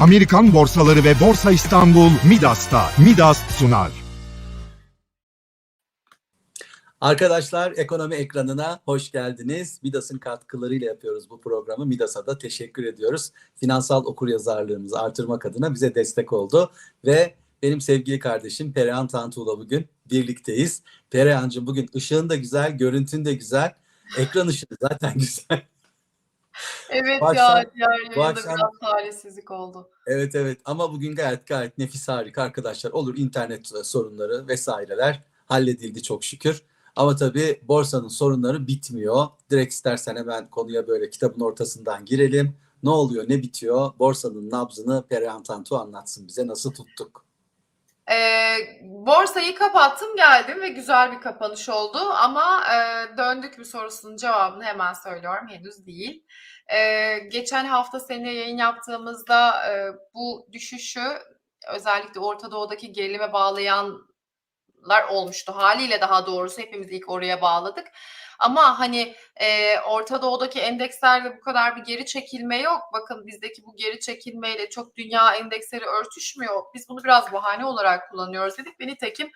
Amerikan borsaları ve Borsa İstanbul Midas'ta. Midas sunar. Arkadaşlar ekonomi ekranına hoş geldiniz. Midas'ın katkılarıyla yapıyoruz bu programı. Midas'a da teşekkür ediyoruz. Finansal okuryazarlığımızı artırmak adına bize destek oldu. Ve benim sevgili kardeşim Perihan Tantuğ'la bugün birlikteyiz. Perihan'cığım bugün ışığın da güzel, görüntün de güzel. Ekran ışığı zaten güzel. Evet Bu ya, diğer bu akşam- biraz talihsizlik oldu. Evet evet ama bugün gayet gayet nefis harika arkadaşlar. Olur internet sorunları vesaireler halledildi çok şükür. Ama tabii borsanın sorunları bitmiyor. Direkt istersen hemen konuya böyle kitabın ortasından girelim. Ne oluyor, ne bitiyor? Borsanın nabzını Perihan Tantu anlatsın bize. Nasıl tuttuk? Ee, borsayı kapattım geldim ve güzel bir kapanış oldu ama e, döndük bir sorusunun cevabını hemen söylüyorum henüz değil. Ee, geçen hafta seninle yayın yaptığımızda e, bu düşüşü özellikle Orta Doğu'daki gerilime bağlayanlar olmuştu. Haliyle daha doğrusu hepimiz ilk oraya bağladık. Ama hani e, Orta Doğu'daki endekslerde bu kadar bir geri çekilme yok. Bakın bizdeki bu geri çekilmeyle çok dünya endeksleri örtüşmüyor. Biz bunu biraz bahane olarak kullanıyoruz dedik. Ve nitekim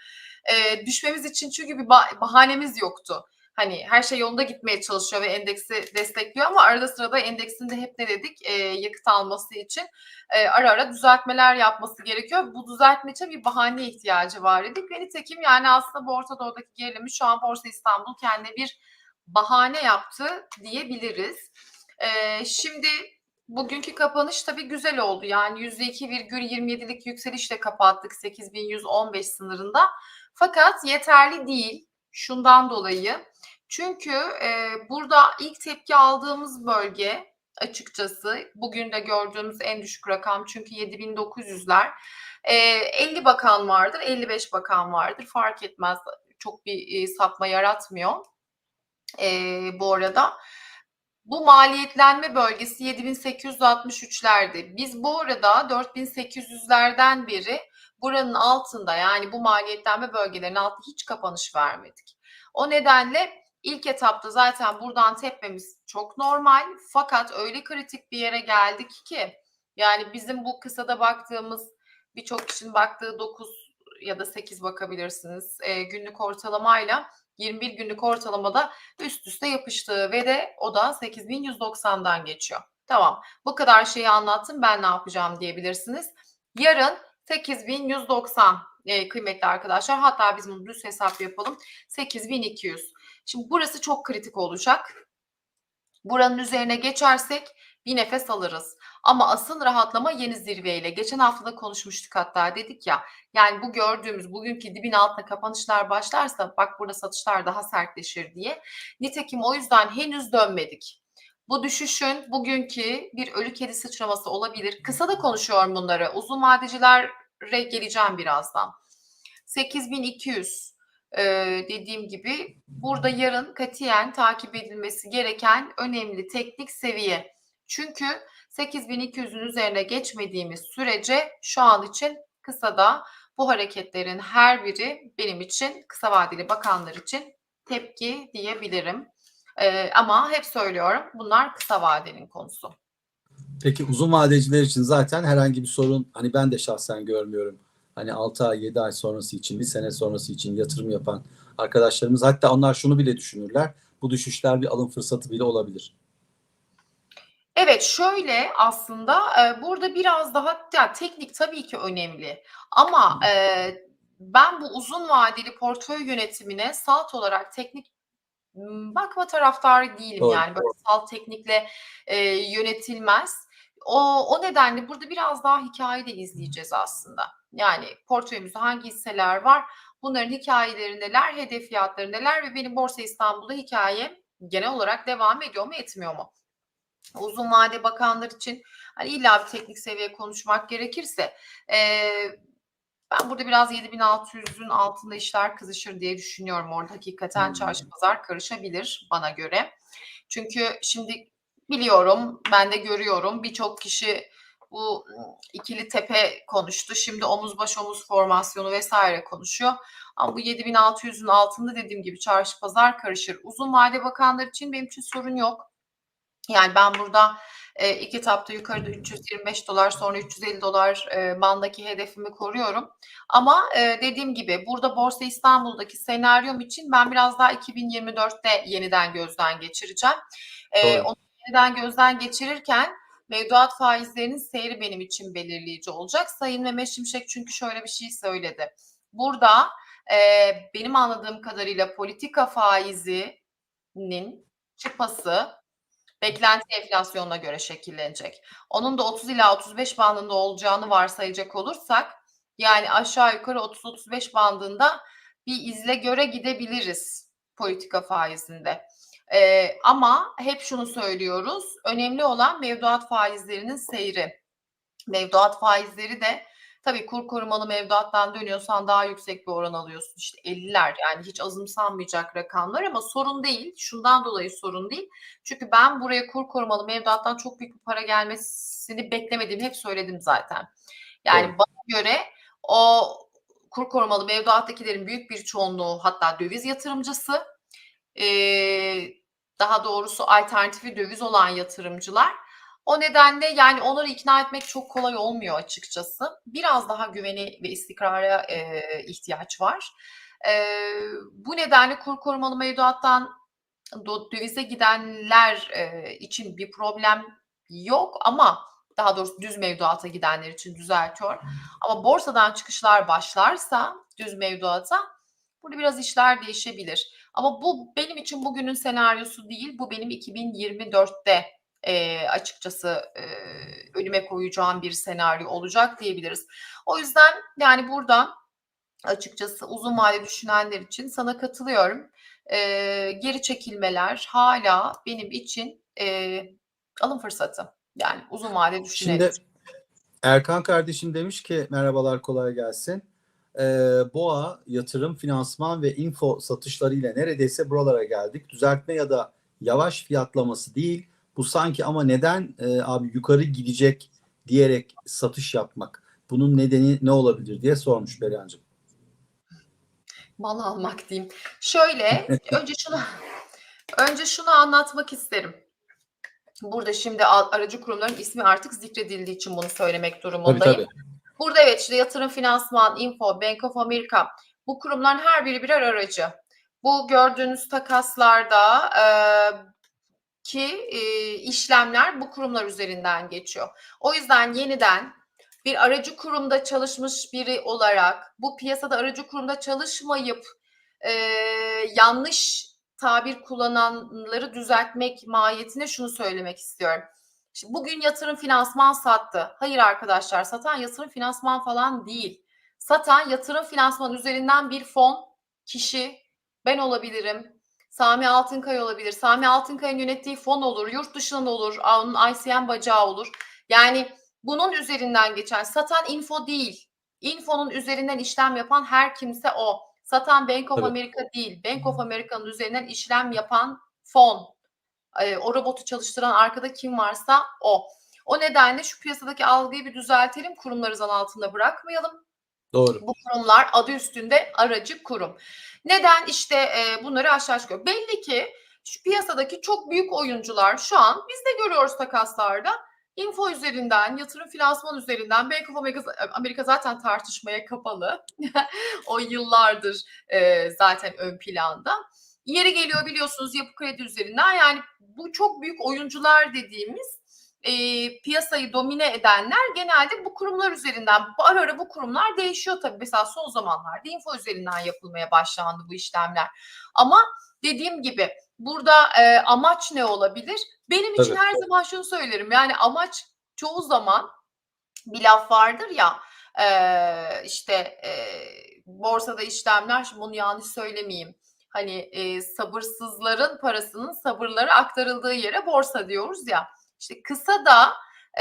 e, düşmemiz için çünkü bir ba- bahanemiz yoktu. Hani her şey yolunda gitmeye çalışıyor ve endeksi destekliyor ama arada sırada endeksinde hep ne dedik e, yakıt alması için e, ara ara düzeltmeler yapması gerekiyor. Bu düzeltme için bir bahane ihtiyacı var dedik. Ve nitekim yani aslında bu Orta Doğu'daki gerilimi şu an Borsa İstanbul kendine bir bahane yaptı diyebiliriz. Ee, şimdi bugünkü kapanış tabii güzel oldu. Yani %2,27'lik yükselişle kapattık 8115 sınırında. Fakat yeterli değil şundan dolayı. Çünkü e, burada ilk tepki aldığımız bölge açıkçası bugün de gördüğümüz en düşük rakam çünkü 7900'ler. E, 50 bakan vardır, 55 bakan vardır fark etmez. Çok bir e, sapma yaratmıyor e, bu arada. Bu maliyetlenme bölgesi 7863'lerdi. Biz bu arada 4800'lerden beri buranın altında yani bu maliyetlenme bölgelerinin altında hiç kapanış vermedik. O nedenle ilk etapta zaten buradan tepmemiz çok normal. Fakat öyle kritik bir yere geldik ki yani bizim bu kısada baktığımız birçok kişinin baktığı 9 ya da 8 bakabilirsiniz e, günlük ortalamayla 21 günlük ortalamada üst üste yapıştığı ve de o da 8190'dan geçiyor. Tamam bu kadar şeyi anlattım ben ne yapacağım diyebilirsiniz. Yarın 8190 e, kıymetli arkadaşlar hatta biz bunu düz hesap yapalım 8200. Şimdi burası çok kritik olacak. Buranın üzerine geçersek bir nefes alırız. Ama asıl rahatlama yeni zirveyle. Geçen hafta da konuşmuştuk hatta dedik ya yani bu gördüğümüz bugünkü dibin altına kapanışlar başlarsa bak burada satışlar daha sertleşir diye. Nitekim o yüzden henüz dönmedik. Bu düşüşün bugünkü bir ölü kedi sıçraması olabilir. Kısa da konuşuyorum bunları. Uzun vadecilere geleceğim birazdan. 8200 e, dediğim gibi burada yarın katiyen takip edilmesi gereken önemli teknik seviye. Çünkü 8200'ün üzerine geçmediğimiz sürece şu an için kısada bu hareketlerin her biri benim için kısa vadeli bakanlar için tepki diyebilirim. Ee, ama hep söylüyorum bunlar kısa vadenin konusu. Peki uzun vadeciler için zaten herhangi bir sorun hani ben de şahsen görmüyorum. Hani 6 ay 7 ay sonrası için bir sene sonrası için yatırım yapan arkadaşlarımız hatta onlar şunu bile düşünürler. Bu düşüşler bir alım fırsatı bile olabilir. Evet şöyle aslında e, burada biraz daha ya teknik tabii ki önemli ama e, ben bu uzun vadeli portföy yönetimine salt olarak teknik bakma taraftarı değilim Doğru, yani böyle salt teknikle e, yönetilmez. O, o nedenle burada biraz daha hikaye de izleyeceğiz aslında. Yani portföyümüzde hangi hisseler var, bunların hikayeleri neler, hedef fiyatları neler ve benim Borsa İstanbul'da hikayem genel olarak devam ediyor mu etmiyor mu? Uzun vade bakanlar için hani illa bir teknik seviye konuşmak gerekirse e, ben burada biraz 7600'ün altında işler kızışır diye düşünüyorum. Orada hakikaten Hmm. çarşı pazar karışabilir bana göre. Çünkü şimdi biliyorum ben de görüyorum birçok kişi bu ikili tepe konuştu. Şimdi omuz baş omuz formasyonu vesaire konuşuyor. Ama bu 7600'ün altında dediğim gibi çarşı pazar karışır. Uzun vade bakanlar için benim için sorun yok. Yani ben burada e, ilk etapta yukarıda 325 dolar sonra 350 dolar e, bandaki hedefimi koruyorum. Ama e, dediğim gibi burada Borsa İstanbul'daki senaryom için ben biraz daha 2024'te yeniden gözden geçireceğim. E, onu yeniden gözden geçirirken mevduat faizlerinin seyri benim için belirleyici olacak. Sayın Mehmet Şimşek çünkü şöyle bir şey söyledi. Burada e, benim anladığım kadarıyla politika faizinin çıpası beklenti enflasyonuna göre şekillenecek. Onun da 30 ila 35 bandında olacağını varsayacak olursak yani aşağı yukarı 30-35 bandında bir izle göre gidebiliriz politika faizinde. Ee, ama hep şunu söylüyoruz. Önemli olan mevduat faizlerinin seyri. Mevduat faizleri de tabii kur korumalı mevduattan dönüyorsan daha yüksek bir oran alıyorsun. İşte 50'ler yani hiç azımsanmayacak rakamlar ama sorun değil. Şundan dolayı sorun değil. Çünkü ben buraya kur korumalı mevduattan çok büyük bir para gelmesini beklemediğimi hep söyledim zaten. Yani Doğru. bana göre o kur korumalı mevduattakilerin büyük bir çoğunluğu hatta döviz yatırımcısı ee, daha doğrusu alternatifi döviz olan yatırımcılar. O nedenle yani onları ikna etmek çok kolay olmuyor açıkçası. Biraz daha güveni ve istikrara e, ihtiyaç var. E, bu nedenle kur korumalı mevduattan dövize gidenler e, için bir problem yok ama daha doğrusu düz mevduata gidenler için düzeltiyor. Ama borsadan çıkışlar başlarsa düz mevduata burada biraz işler değişebilir. Ama bu benim için bugünün senaryosu değil. Bu benim 2024'te e, açıkçası e, önüme koyacağım bir senaryo olacak diyebiliriz. O yüzden yani burada açıkçası uzun vade düşünenler için sana katılıyorum. E, geri çekilmeler hala benim için e, alım fırsatı. Yani uzun vade düşünenler. Şimdi Erkan kardeşim demiş ki merhabalar kolay gelsin. Ee, Boğa yatırım, finansman ve info satışlarıyla neredeyse buralara geldik. Düzeltme ya da yavaş fiyatlaması değil. Bu sanki ama neden e, abi yukarı gidecek diyerek satış yapmak? Bunun nedeni ne olabilir diye sormuş Beriancığım. Mal almak diyeyim. Şöyle önce şunu önce şunu anlatmak isterim. Burada şimdi aracı kurumların ismi artık zikredildiği için bunu söylemek Tabii durumundayım. tabii. Burada evet işte yatırım finansman, info, Bank of America bu kurumların her biri birer aracı. Bu gördüğünüz takaslarda e, ki e, işlemler bu kurumlar üzerinden geçiyor. O yüzden yeniden bir aracı kurumda çalışmış biri olarak bu piyasada aracı kurumda çalışmayıp e, yanlış tabir kullananları düzeltmek mahiyetine şunu söylemek istiyorum. Şimdi bugün yatırım finansman sattı. Hayır arkadaşlar satan yatırım finansman falan değil. Satan yatırım finansman üzerinden bir fon, kişi, ben olabilirim, Sami Altınkaya olabilir. Sami Altınkaya'nın yönettiği fon olur, yurt dışından olur, onun ICM bacağı olur. Yani bunun üzerinden geçen satan info değil. Info'nun üzerinden işlem yapan her kimse o. Satan Bank of Tabii. America değil. Bank of America'nın üzerinden işlem yapan fon. Ee, o robotu çalıştıran arkada kim varsa o. O nedenle şu piyasadaki algıyı bir düzeltelim. Kurumları zan altında bırakmayalım Doğru. bu kurumlar adı üstünde aracı kurum. Neden işte e, bunları aşağı çıkıyor? Belli ki şu piyasadaki çok büyük oyuncular şu an biz de görüyoruz takaslarda info üzerinden, yatırım finansman üzerinden Bank of America, Amerika zaten tartışmaya kapalı. o yıllardır e, zaten ön planda. Yeri geliyor biliyorsunuz yapı kredi üzerinden yani bu çok büyük oyuncular dediğimiz e, piyasayı domine edenler genelde bu kurumlar üzerinden ara ara bu kurumlar değişiyor tabii. Mesela son zamanlarda info üzerinden yapılmaya başlandı bu işlemler. Ama dediğim gibi burada e, amaç ne olabilir? Benim için Tabii. her zaman şunu söylerim. Yani amaç çoğu zaman bir laf vardır ya e, işte e, borsada işlemler şimdi bunu yanlış söylemeyeyim. Hani e, sabırsızların parasının sabırları aktarıldığı yere borsa diyoruz ya. İşte kısa da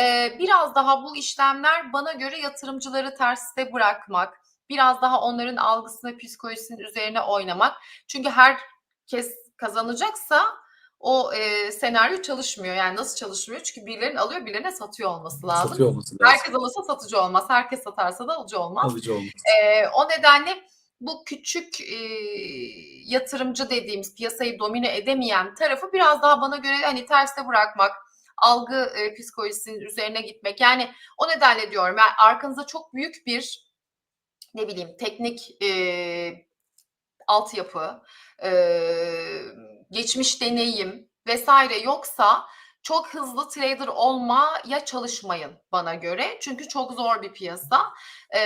e, biraz daha bu işlemler bana göre yatırımcıları terste bırakmak, biraz daha onların algısını, psikolojisinin üzerine oynamak. Çünkü herkes kazanacaksa o e, senaryo çalışmıyor. Yani nasıl çalışmıyor? Çünkü birilerinin alıyor, birilerine satıyor olması lazım. Satıyor olması lazım. Herkes alırsa satıcı olmaz, herkes satarsa da alıcı olmaz. Alıcı olması. Ee, o nedenle bu küçük e, yatırımcı dediğimiz piyasayı domine edemeyen tarafı biraz daha bana göre hani terste bırakmak, algı e, psikolojisinin üzerine gitmek. Yani o nedenle diyorum yani arkanızda çok büyük bir ne bileyim teknik e, altyapı, e, geçmiş deneyim vesaire yoksa çok hızlı trader olmaya çalışmayın bana göre. Çünkü çok zor bir piyasa. Ee,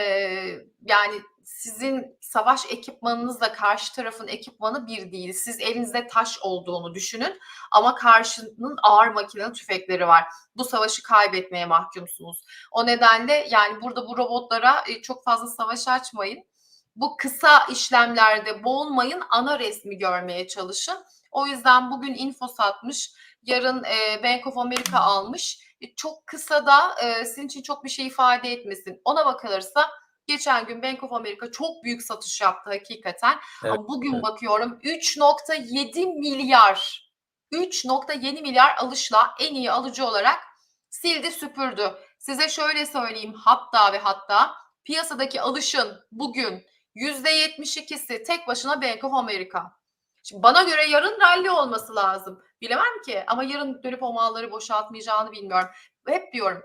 yani sizin savaş ekipmanınızla karşı tarafın ekipmanı bir değil. Siz elinizde taş olduğunu düşünün ama karşının ağır makinalı tüfekleri var. Bu savaşı kaybetmeye mahkumsunuz. O nedenle yani burada bu robotlara e, çok fazla savaş açmayın. Bu kısa işlemlerde boğulmayın, ana resmi görmeye çalışın. O yüzden bugün info satmış, yarın e, Bank of America almış. E, çok kısa da sizin için çok bir şey ifade etmesin. Ona bakılırsa geçen gün Bank of America çok büyük satış yaptı hakikaten. Evet, Ama bugün evet. bakıyorum 3.7 milyar 3.7 milyar alışla en iyi alıcı olarak sildi süpürdü. Size şöyle söyleyeyim hatta ve hatta piyasadaki alışın bugün %72'si tek başına Bank of America. Şimdi bana göre yarın rally olması lazım. Bilemem ki ama yarın dönüp o malları boşaltmayacağını bilmiyorum. Hep diyorum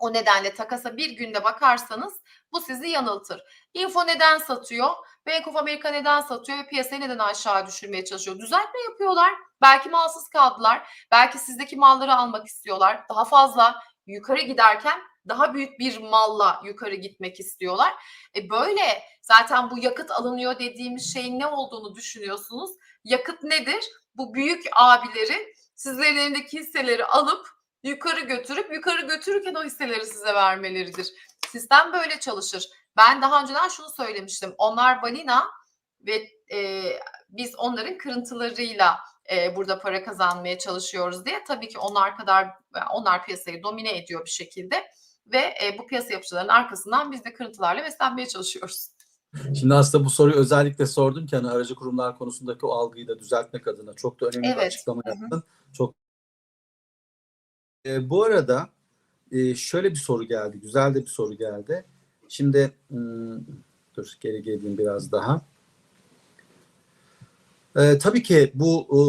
o nedenle takasa bir günde bakarsanız bu sizi yanıltır. Info neden satıyor? Bank of America neden satıyor ve piyasayı neden aşağı düşürmeye çalışıyor? Düzeltme yapıyorlar. Belki malsız kaldılar. Belki sizdeki malları almak istiyorlar. Daha fazla yukarı giderken daha büyük bir malla yukarı gitmek istiyorlar. E böyle zaten bu yakıt alınıyor dediğimiz şeyin ne olduğunu düşünüyorsunuz. Yakıt nedir? Bu büyük abileri sizlerin elindeki hisseleri alıp yukarı götürüp yukarı götürürken o hisseleri size vermeleridir. Sistem böyle çalışır. Ben daha önceden şunu söylemiştim. Onlar balina ve e, biz onların kırıntılarıyla e, burada para kazanmaya çalışıyoruz diye. Tabii ki onlar kadar onlar piyasayı domine ediyor bir şekilde ve e, bu piyasa yapıcılarının arkasından biz de kırıntılarla beslenmeye çalışıyoruz. Şimdi aslında bu soruyu özellikle sordum ki hani aracı kurumlar konusundaki o algıyı da düzeltmek adına çok da önemli bir Evet. açıklama Hı hı. yaptın. Çok E, bu arada e, şöyle bir soru geldi. Güzel de bir soru geldi. Şimdi hmm, dur geri geleyim biraz daha. E, tabii ki bu e,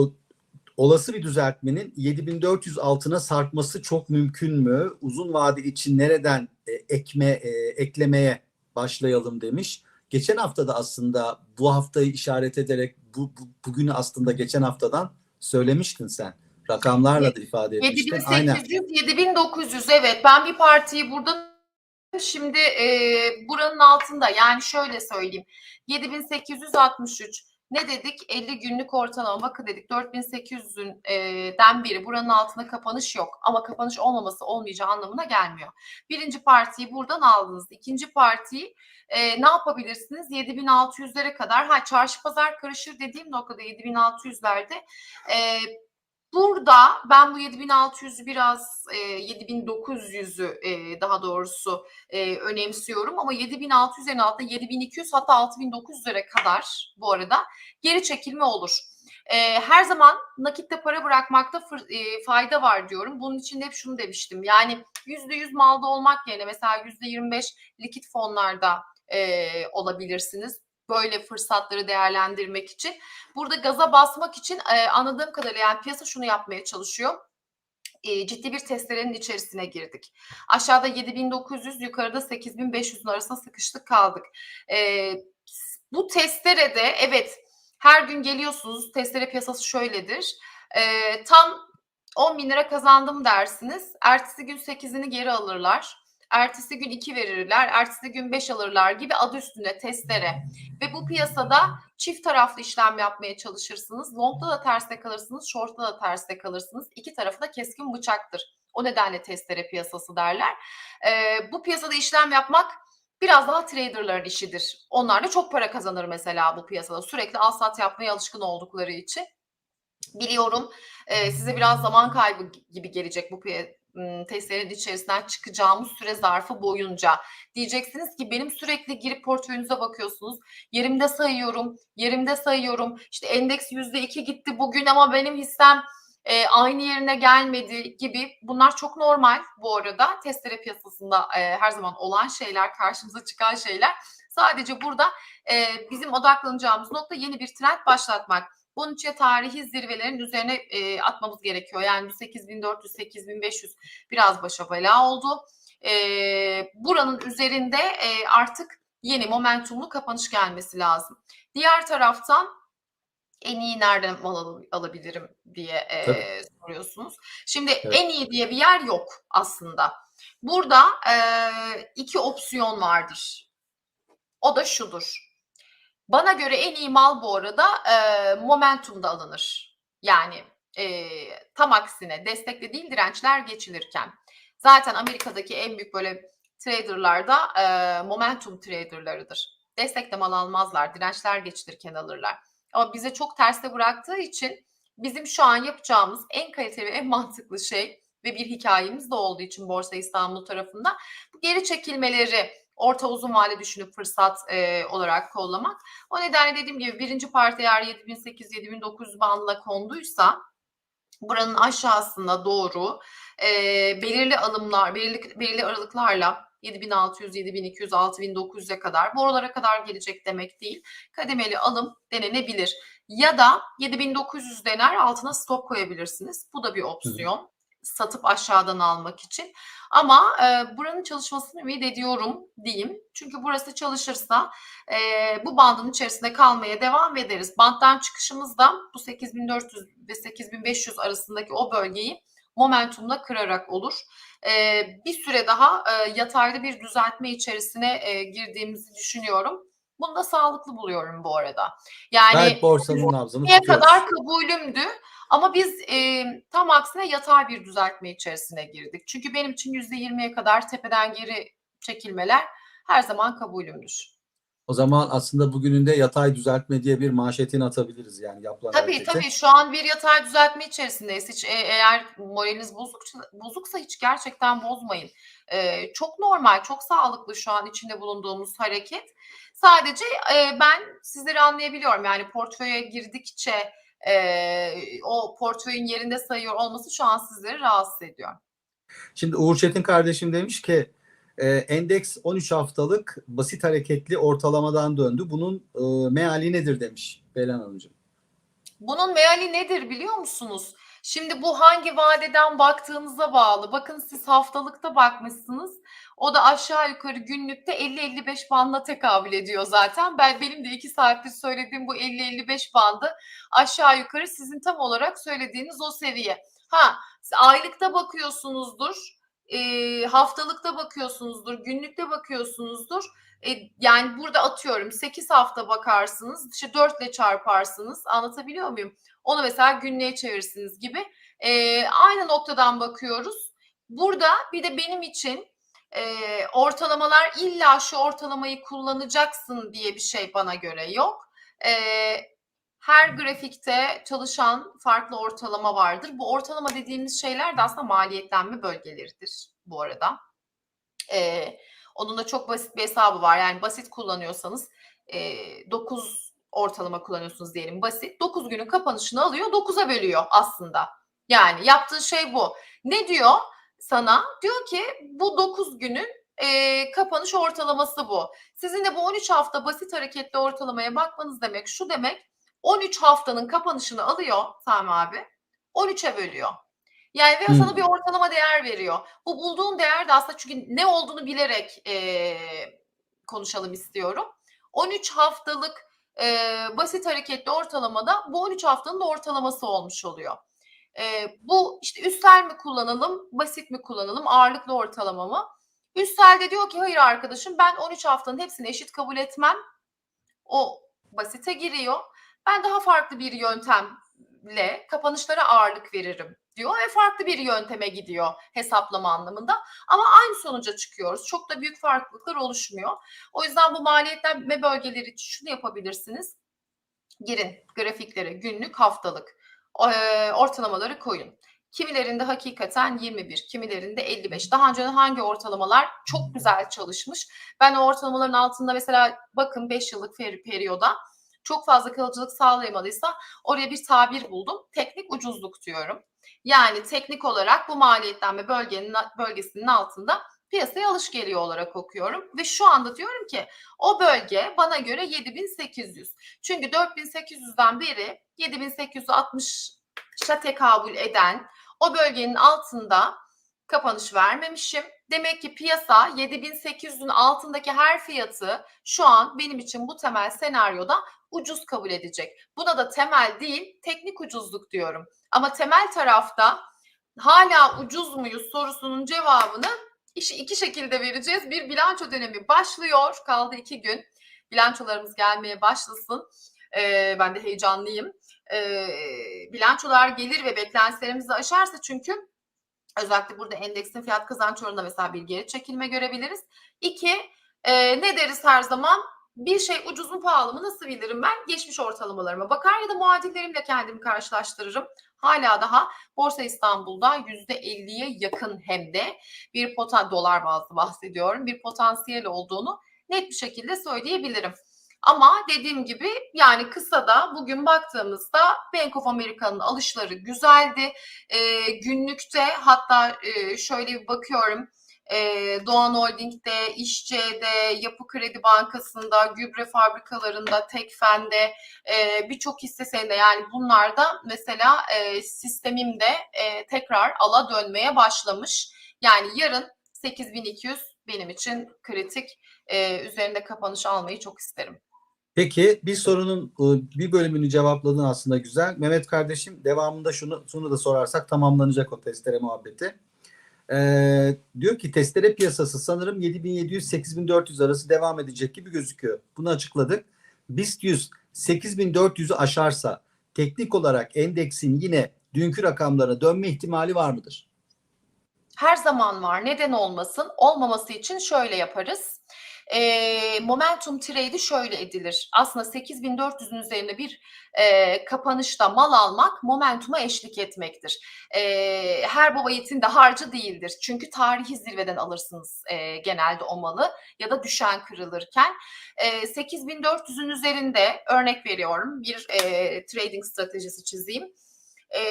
olası bir düzeltmenin 7400 altına sarkması çok mümkün mü? Uzun vade için nereden e, ekme e, eklemeye başlayalım demiş. Geçen hafta da aslında bu haftayı işaret ederek bu, bu bugünü aslında geçen haftadan söylemiştin sen. Rakamlarla da ifade etmiştin. Aynen. 7800, 7900 evet ben bir partiyi buradan şimdi e, buranın altında yani şöyle söyleyeyim 7863 ne dedik 50 günlük ortalama bakın dedik 4800'ün e, beri buranın altında kapanış yok ama kapanış olmaması olmayacağı anlamına gelmiyor. Birinci partiyi buradan aldınız ikinci partiyi e, ne yapabilirsiniz 7600'lere kadar ha çarşı pazar karışır dediğim noktada 7600'lerde e, Burada ben bu 7600'ü biraz e, 7900'ü e, daha doğrusu e, önemsiyorum ama 7600'lerin altında 7200 hatta 6900'lere kadar bu arada geri çekilme olur. E, her zaman nakitte para bırakmakta fır- e, fayda var diyorum. Bunun için hep şunu demiştim. Yani %100 malda olmak yerine mesela %25 likit fonlarda e, olabilirsiniz. Böyle fırsatları değerlendirmek için. Burada gaza basmak için e, anladığım kadarıyla yani piyasa şunu yapmaya çalışıyor. E, ciddi bir testerenin içerisine girdik. Aşağıda 7900, yukarıda 8500'ün arasında sıkıştık kaldık. E, bu testerede evet her gün geliyorsunuz testere piyasası şöyledir. E, tam 10 bin lira kazandım dersiniz. Ertesi gün 8'ini geri alırlar. Ertesi gün 2 verirler. Ertesi gün 5 alırlar gibi adı üstünde testere. Ve bu piyasada çift taraflı işlem yapmaya çalışırsınız. Long'da da terste kalırsınız, short'ta da terste kalırsınız. İki tarafı da keskin bıçaktır. O nedenle testere piyasası derler. Ee, bu piyasada işlem yapmak biraz daha traderların işidir. Onlar da çok para kazanır mesela bu piyasada. Sürekli al sat yapmaya alışkın oldukları için. Biliyorum e, size biraz zaman kaybı gibi gelecek bu testlerin içerisinden çıkacağımız süre zarfı boyunca. Diyeceksiniz ki benim sürekli girip portföyünüze bakıyorsunuz. Yerimde sayıyorum, yerimde sayıyorum. İşte endeks yüzde iki gitti bugün ama benim hissem e, aynı yerine gelmedi gibi bunlar çok normal bu arada. Testere piyasasında e, her zaman olan şeyler, karşımıza çıkan şeyler. Sadece burada e, bizim odaklanacağımız nokta yeni bir trend başlatmak. İçin tarihi zirvelerin üzerine e, atmamız gerekiyor. Yani bu 8400, 8500 biraz başa bela oldu. E, buranın üzerinde e, artık yeni momentumlu kapanış gelmesi lazım. Diğer taraftan en iyi nereden mal al- alabilirim diye e, Tabii. soruyorsunuz. Şimdi Evet. en iyi diye bir yer yok aslında. Burada e, iki opsiyon vardır. O da şudur. Bana göre en iyi mal bu arada e, momentumda alınır. Yani e, tam aksine destekli değil dirençler geçilirken. Zaten Amerika'daki en büyük böyle traderlar da e, momentum traderlarıdır. Destekle mal almazlar, dirençler geçilirken alırlar. Ama bize çok terste bıraktığı için bizim şu an yapacağımız en kaliteli, en mantıklı şey ve bir hikayemiz de olduğu için Borsa İstanbul tarafında bu geri çekilmeleri orta uzun vade düşünüp fırsat e, olarak kollamak. O nedenle dediğim gibi birinci parti eğer 7800-7900 bandına konduysa buranın aşağısına doğru e, belirli alımlar, belirli, belirli aralıklarla 7600, 7200, 6900'e kadar bu oralara kadar gelecek demek değil. Kademeli alım denenebilir. Ya da 7900 dener altına stop koyabilirsiniz. Bu da bir opsiyon. Satıp aşağıdan almak için. Ama e, buranın çalışmasını ümit ediyorum diyeyim. Çünkü burası çalışırsa e, bu bandın içerisinde kalmaya devam ederiz. Banttan çıkışımızda bu 8400 ve 8500 arasındaki o bölgeyi momentumla kırarak olur. E, bir süre daha e, yatayda bir düzeltme içerisine e, girdiğimizi düşünüyorum. Bunu da sağlıklı buluyorum bu arada. Yani Gayet borsanın nabzını kadar kabulümdü. Ama biz e, tam aksine yatay bir düzeltme içerisine girdik. Çünkü benim için %20'ye kadar tepeden geri çekilmeler her zaman kabulümdür. O zaman aslında bugünün de yatay düzeltme diye bir manşetini atabiliriz yani yapılan Tabii hareketi. tabii şu an bir yatay düzeltme içerisindeyiz. Hiç e, eğer moraliniz bozuksa, bozuksa hiç gerçekten bozmayın. E, çok normal, çok sağlıklı şu an içinde bulunduğumuz hareket. Sadece e, ben sizleri anlayabiliyorum. Yani portföye girdikçe e, o portföyün yerinde sayıyor olması şu an sizleri rahatsız ediyor. Şimdi Uğur Çetin kardeşim demiş ki e, endeks 13 haftalık basit hareketli ortalamadan döndü. Bunun e, meali nedir demiş Belen Hanımcığım. Bunun meali nedir biliyor musunuz? Şimdi bu hangi vadeden baktığınıza bağlı. Bakın siz haftalıkta bakmışsınız. O da aşağı yukarı günlükte 50-55 bandına tekabül ediyor zaten. Ben benim de iki saattir söylediğim bu 50-55 bandı aşağı yukarı sizin tam olarak söylediğiniz o seviye. Ha aylıkta bakıyorsunuzdur, e, haftalıkta bakıyorsunuzdur, günlükte bakıyorsunuzdur. E, yani burada atıyorum 8 hafta bakarsınız, işte 4 ile çarparsınız. Anlatabiliyor muyum? Onu mesela günlüğe çevirirsiniz gibi. E, aynı noktadan bakıyoruz. Burada bir de benim için e, ortalamalar illa şu ortalamayı kullanacaksın diye bir şey bana göre yok. E, her grafikte çalışan farklı ortalama vardır. Bu ortalama dediğimiz şeyler de aslında maliyetlenme bölgeleridir bu arada. E, onun da çok basit bir hesabı var. Yani basit kullanıyorsanız e, 9 ortalama kullanıyorsunuz diyelim basit. 9 günün kapanışını alıyor 9'a bölüyor aslında. Yani yaptığı şey bu. Ne diyor sana? Diyor ki bu 9 günün e, kapanış ortalaması bu. Sizin de bu 13 hafta basit hareketli ortalamaya bakmanız demek şu demek 13 haftanın kapanışını alıyor Sami abi 13'e bölüyor. Yani ve Hmm. sana bir ortalama değer veriyor. Bu bulduğun değer de aslında çünkü ne olduğunu bilerek e, konuşalım istiyorum. 13 haftalık e, basit hareketli ortalamada bu 13 haftanın da ortalaması olmuş oluyor. E, bu işte üstel mi kullanalım, basit mi kullanalım, ağırlıklı ortalama mı? Üstelde diyor ki hayır arkadaşım ben 13 haftanın hepsini eşit kabul etmem. O basite giriyor. Ben daha farklı bir yöntemle kapanışlara ağırlık veririm diyor ve farklı bir yönteme gidiyor hesaplama anlamında. Ama aynı sonuca çıkıyoruz. Çok da büyük farklılıklar oluşmuyor. O yüzden bu maliyetlenme bölgeleri için şunu yapabilirsiniz. Girin grafiklere günlük, haftalık e, ortalamaları koyun. Kimilerinde hakikaten 21, kimilerinde 55. Daha önce hangi ortalamalar çok güzel çalışmış. Ben o ortalamaların altında mesela bakın 5 yıllık peri- periyoda çok fazla kalıcılık sağlayamadıysa oraya bir tabir buldum. Teknik ucuzluk diyorum. Yani teknik olarak bu maliyetlenme bölgenin bölgesinin altında piyasaya alış geliyor olarak okuyorum ve şu anda diyorum ki o bölge bana göre 7800. Çünkü 4800'den beri 7860'a tekabül eden o bölgenin altında kapanış vermemişim. Demek ki piyasa 7800'ün altındaki her fiyatı şu an benim için bu temel senaryoda ucuz kabul edecek. Buna da temel değil, teknik ucuzluk diyorum. Ama temel tarafta hala ucuz muyuz sorusunun cevabını işi iki şekilde vereceğiz. Bir bilanço dönemi başlıyor. Kaldı iki gün. Bilançolarımız gelmeye başlasın. Ee, ben de heyecanlıyım. Ee, bilançolar gelir ve beklentilerimizi aşarsa çünkü özellikle burada endeksin fiyat kazanç oranında mesela bir geri çekilme görebiliriz. İki, e, ne deriz her zaman? Bir şey ucuz mu pahalı mı nasıl bilirim ben? Geçmiş ortalamalarıma bakar ya da muadillerimle kendimi karşılaştırırım. Hala daha Borsa İstanbul'da %50'ye yakın hem de bir potan dolar bazlı bahsediyorum. Bir potansiyel olduğunu net bir şekilde söyleyebilirim. Ama dediğim gibi yani kısada bugün baktığımızda Bank of America'nın alışları güzeldi. E, günlükte hatta e, şöyle bir bakıyorum. E, Doğan Holding'de, İşçe'de, Yapı Kredi Bankası'nda, gübre fabrikalarında, Tekfen'de e, birçok hisse senedi yani bunlarda mesela e, sistemimde e, tekrar ala dönmeye başlamış. Yani yarın 8200 benim için kritik. E, üzerinde kapanış almayı çok isterim. Peki bir sorunun e, bir bölümünü cevapladın aslında güzel. Mehmet kardeşim devamında şunu, şunu da sorarsak tamamlanacak o testere muhabbeti. Ee, diyor ki testere piyasası sanırım 7700-8400 arası devam edecek gibi gözüküyor. Bunu açıkladık. BIST 100 8400'ü aşarsa teknik olarak endeksin yine dünkü rakamlara dönme ihtimali var mıdır? Her zaman var. Neden olmasın? Olmaması için şöyle yaparız. E, momentum trade'i şöyle edilir. Aslında 8400'ün üzerinde bir e, kapanışta mal almak momentuma eşlik etmektir. E, her baba yiğitin de harcı değildir. Çünkü tarihi zirveden alırsınız e, genelde o malı ya da düşen kırılırken. E, 8400'ün üzerinde örnek veriyorum bir e, trading stratejisi çizeyim. E,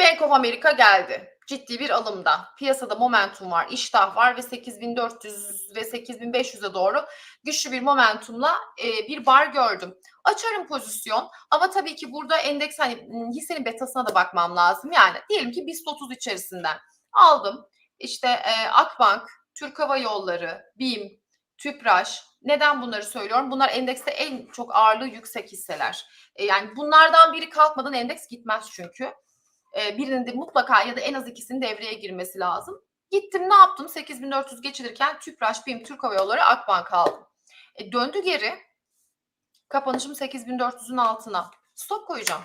Bank of America geldi ciddi bir alımda. Piyasada momentum var, iştah var ve 8400 ve 8500'e doğru güçlü bir momentumla e, bir bar gördüm. Açarım pozisyon ama tabii ki burada endeks hani hissenin betasına da bakmam lazım. Yani diyelim ki BIST 30 içerisinden aldım. İşte e, Akbank, Türk Hava Yolları, BİM, Tüpraş. Neden bunları söylüyorum? Bunlar endekste en çok ağırlığı yüksek hisseler. E, yani bunlardan biri kalkmadan endeks gitmez çünkü e, birinin de mutlaka ya da en az ikisinin devreye girmesi lazım. Gittim ne yaptım? 8400 geçilirken Tüpraş, BİM, Türk Hava Yolları, Akbank aldım. E, döndü geri. Kapanışım 8400'ün altına. Stop koyacağım.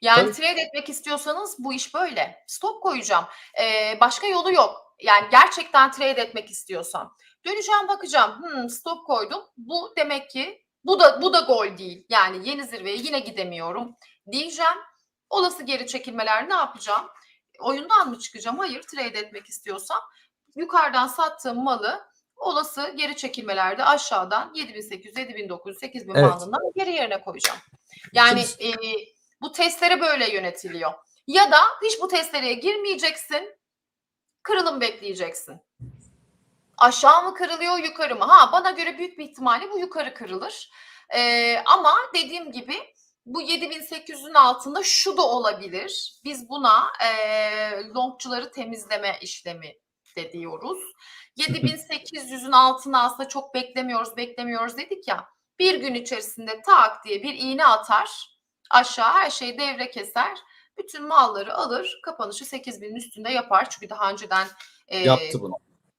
Yani Tabii. trade etmek istiyorsanız bu iş böyle. Stop koyacağım. Ee, başka yolu yok. Yani gerçekten trade etmek istiyorsam. Döneceğim bakacağım. Hmm, stop koydum. Bu demek ki bu da bu da gol değil. Yani yeni zirveye yine gidemiyorum diyeceğim. Olası geri çekilmeler ne yapacağım? Oyundan mı çıkacağım? Hayır, trade etmek istiyorsam yukarıdan sattığım malı olası geri çekilmelerde aşağıdan 7800, 7900, 8000 evet. bandından geri yerine koyacağım. Yani e, bu testlere böyle yönetiliyor. Ya da hiç bu testlere girmeyeceksin, kırılım bekleyeceksin. Aşağı mı kırılıyor, yukarı mı? Ha bana göre büyük bir ihtimalle bu yukarı kırılır. Ee, ama dediğim gibi bu 7800'ün altında şu da olabilir. Biz buna e, longçuları temizleme işlemi de diyoruz. 7800'ün altına aslında çok beklemiyoruz, beklemiyoruz dedik ya. Bir gün içerisinde tak diye bir iğne atar. Aşağı her şeyi devre keser. Bütün malları alır. Kapanışı 8000'in üstünde yapar. Çünkü daha önceden e, yaptı bunu.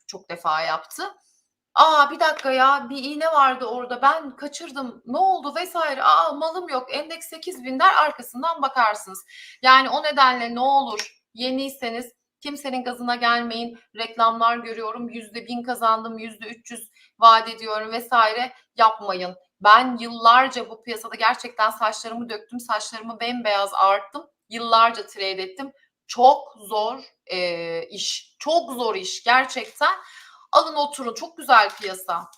Çok defa yaptı. Aa bir dakika ya bir iğne vardı orada ben kaçırdım ne oldu vesaire aa malım yok endeks 8000 der arkasından bakarsınız. Yani o nedenle ne olur yeniyseniz kimsenin gazına gelmeyin reklamlar görüyorum yüzde bin kazandım yüzde 300 vaat ediyorum vesaire yapmayın. Ben yıllarca bu piyasada gerçekten saçlarımı döktüm saçlarımı bembeyaz arttım yıllarca trade ettim. Çok zor e, iş çok zor iş gerçekten Alın oturun çok güzel piyasa.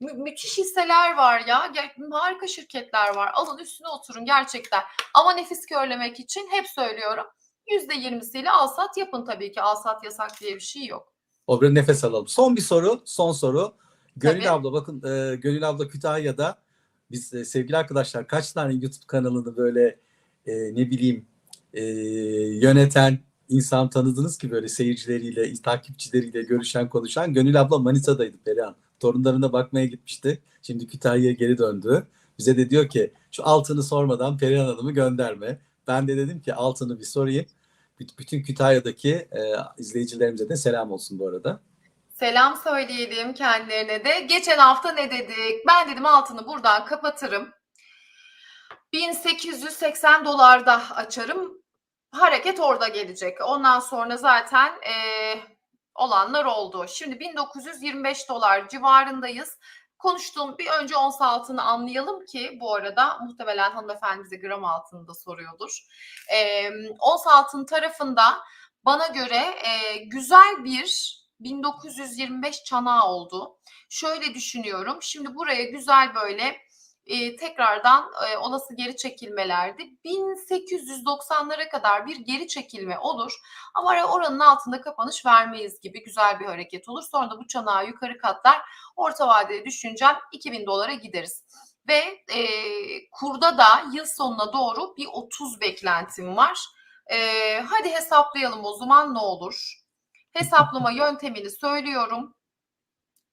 Mü- müthiş hisseler var ya. Ger- harika şirketler var. Alın üstüne oturun gerçekten. Ama nefis körlemek için hep söylüyorum. %20'siyle al sat yapın tabii ki. Al sat yasak diye bir şey yok. O bir nefes alalım. Son bir soru, son soru. Gönül Tabii. abla bakın e, Gönül abla Kütahya'da biz e, sevgili arkadaşlar kaç tane YouTube kanalını böyle e, ne bileyim e, yöneten insan tanıdınız ki böyle seyircileriyle, takipçileriyle görüşen, konuşan. Gönül abla Manisa'daydı Perihan. Torunlarına bakmaya gitmişti. Şimdi Kütahya'ya geri döndü. Bize de diyor ki şu altını sormadan Perihan Hanım'ı gönderme. Ben de dedim ki altını bir sorayım. Büt- Bütün Kütahya'daki e, izleyicilerimize de selam olsun bu arada. Selam söyleyelim kendilerine de. Geçen hafta ne dedik? Ben dedim altını buradan kapatırım. 1880 dolarda açarım. Hareket orada gelecek. Ondan sonra zaten eee, olanlar oldu. Şimdi 1925 dolar civarındayız. Konuştuğum bir önce ons altını anlayalım ki bu arada muhtemelen hanımefendi gram altını da soruyordur. Eee ons altın tarafında bana göre eee, güzel bir 1925 çanağı oldu. Şöyle düşünüyorum. Şimdi buraya güzel böyle e, tekrardan e, olası geri çekilmelerde 1890'lara kadar bir geri çekilme olur. Ama oranın altında kapanış vermeyiz gibi güzel bir hareket olur. Sonra da bu çanağı yukarı katlar. Orta vadeli düşüncem 2000 dolara gideriz. Ve e, kurda da yıl sonuna doğru bir 30 beklentim var. E, hadi hesaplayalım o zaman ne olur? Hesaplama yöntemini söylüyorum.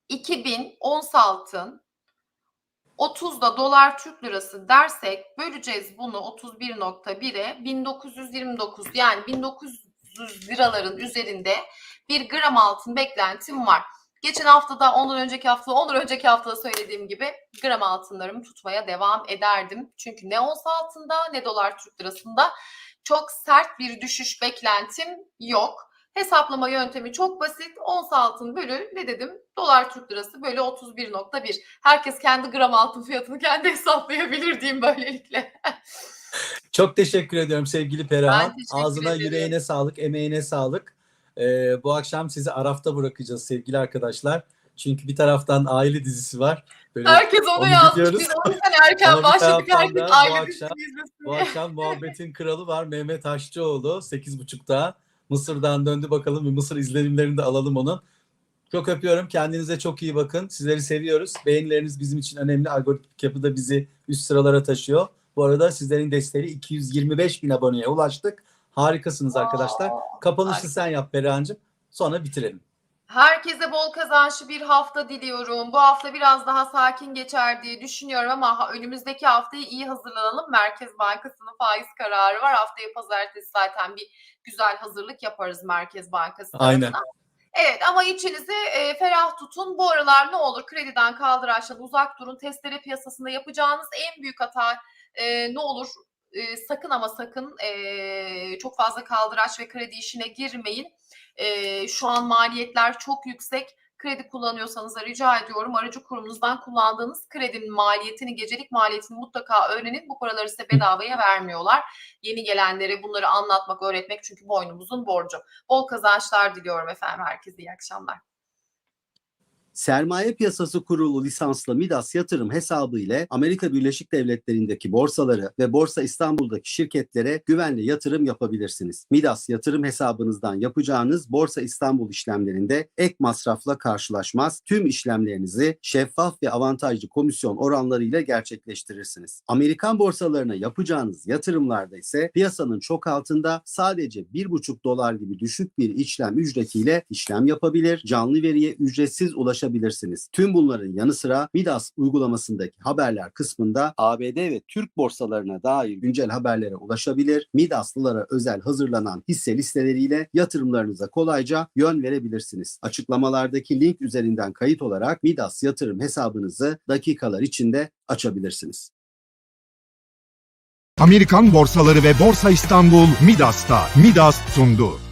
2000 ons altın 30 da dolar Türk lirası dersek böleceğiz bunu 31.1'e 1929 yani 1900 liraların üzerinde bir gram altın beklentim var. Geçen haftada ondan önceki hafta ondan önceki haftada söylediğim gibi gram altınlarımı tutmaya devam ederdim. Çünkü ne ons altında ne dolar Türk lirasında çok sert bir düşüş beklentim yok. Hesaplama yöntemi çok basit. Ons altın bölü ne dedim? Dolar Türk lirası bölü 31.1. Herkes kendi gram altın fiyatını kendi hesaplayabilir diyeyim böylelikle. Çok teşekkür ediyorum sevgili Perihan. Ağzına ederim. yüreğine sağlık, emeğine sağlık. Ee, bu akşam sizi Araf'ta bırakacağız sevgili arkadaşlar. Çünkü bir taraftan aile dizisi var. Böyle Herkes onu, onu yazmış. biliyoruz. Biz o yüzden erken Ama bir başladık. Herkes da bu aile akşam- bu akşam muhabbetin kralı var Mehmet Haşçıoğlu 8.30'da. Mısır'dan döndü bakalım bir Mısır izlenimlerini de alalım onun. Çok öpüyorum. Kendinize çok iyi bakın. Sizleri seviyoruz. Beğenileriniz bizim için önemli. Algoritmik yapıda bizi üst sıralara taşıyor. Bu arada sizlerin desteğiyle 225 bin aboneye ulaştık. Harikasınız arkadaşlar. Kapanışı sen yap Perihan'cığım. Sonra bitirelim. Herkese bol kazançlı bir hafta diliyorum. Bu hafta biraz daha sakin geçer diye düşünüyorum ama önümüzdeki haftayı iyi hazırlanalım. Merkez Bankası'nın faiz kararı var. Haftaya pazartesi zaten bir güzel hazırlık yaparız Merkez Bankası Aynen. Evet ama içinizi e, ferah tutun. Bu aralar ne olur krediden kaldıraçtan uzak durun. Testere piyasasında yapacağınız en büyük hata e, ne olur e, sakın ama sakın e, çok fazla kaldıraç ve kredi işine girmeyin. E, şu an maliyetler çok yüksek. Kredi kullanıyorsanız da rica ediyorum aracı kurumunuzdan kullandığınız kredinin maliyetini, gecelik maliyetini mutlaka öğrenin. Bu paraları size bedavaya vermiyorlar. Yeni gelenlere bunları anlatmak, öğretmek çünkü boynumuzun borcu. Bol kazançlar diliyorum efendim herkese. iyi akşamlar. Sermaye Piyasası Kurulu lisanslı Midas yatırım hesabı ile Amerika Birleşik Devletleri'ndeki borsaları ve Borsa İstanbul'daki şirketlere güvenli yatırım yapabilirsiniz. Midas yatırım hesabınızdan yapacağınız Borsa İstanbul işlemlerinde ek masrafla karşılaşmaz. Tüm işlemlerinizi şeffaf ve avantajlı komisyon oranlarıyla gerçekleştirirsiniz. Amerikan borsalarına yapacağınız yatırımlarda ise piyasanın çok altında sadece 1,5 dolar gibi düşük bir işlem ücretiyle işlem yapabilir, canlı veriye ücretsiz ulaşabilirsiniz. Tüm bunların yanı sıra Midas uygulamasındaki haberler kısmında ABD ve Türk borsalarına dair güncel haberlere ulaşabilir. Midaslılara özel hazırlanan hisse listeleriyle yatırımlarınıza kolayca yön verebilirsiniz. Açıklamalardaki link üzerinden kayıt olarak Midas yatırım hesabınızı dakikalar içinde açabilirsiniz. Amerikan borsaları ve Borsa İstanbul Midas'ta. Midas sundu.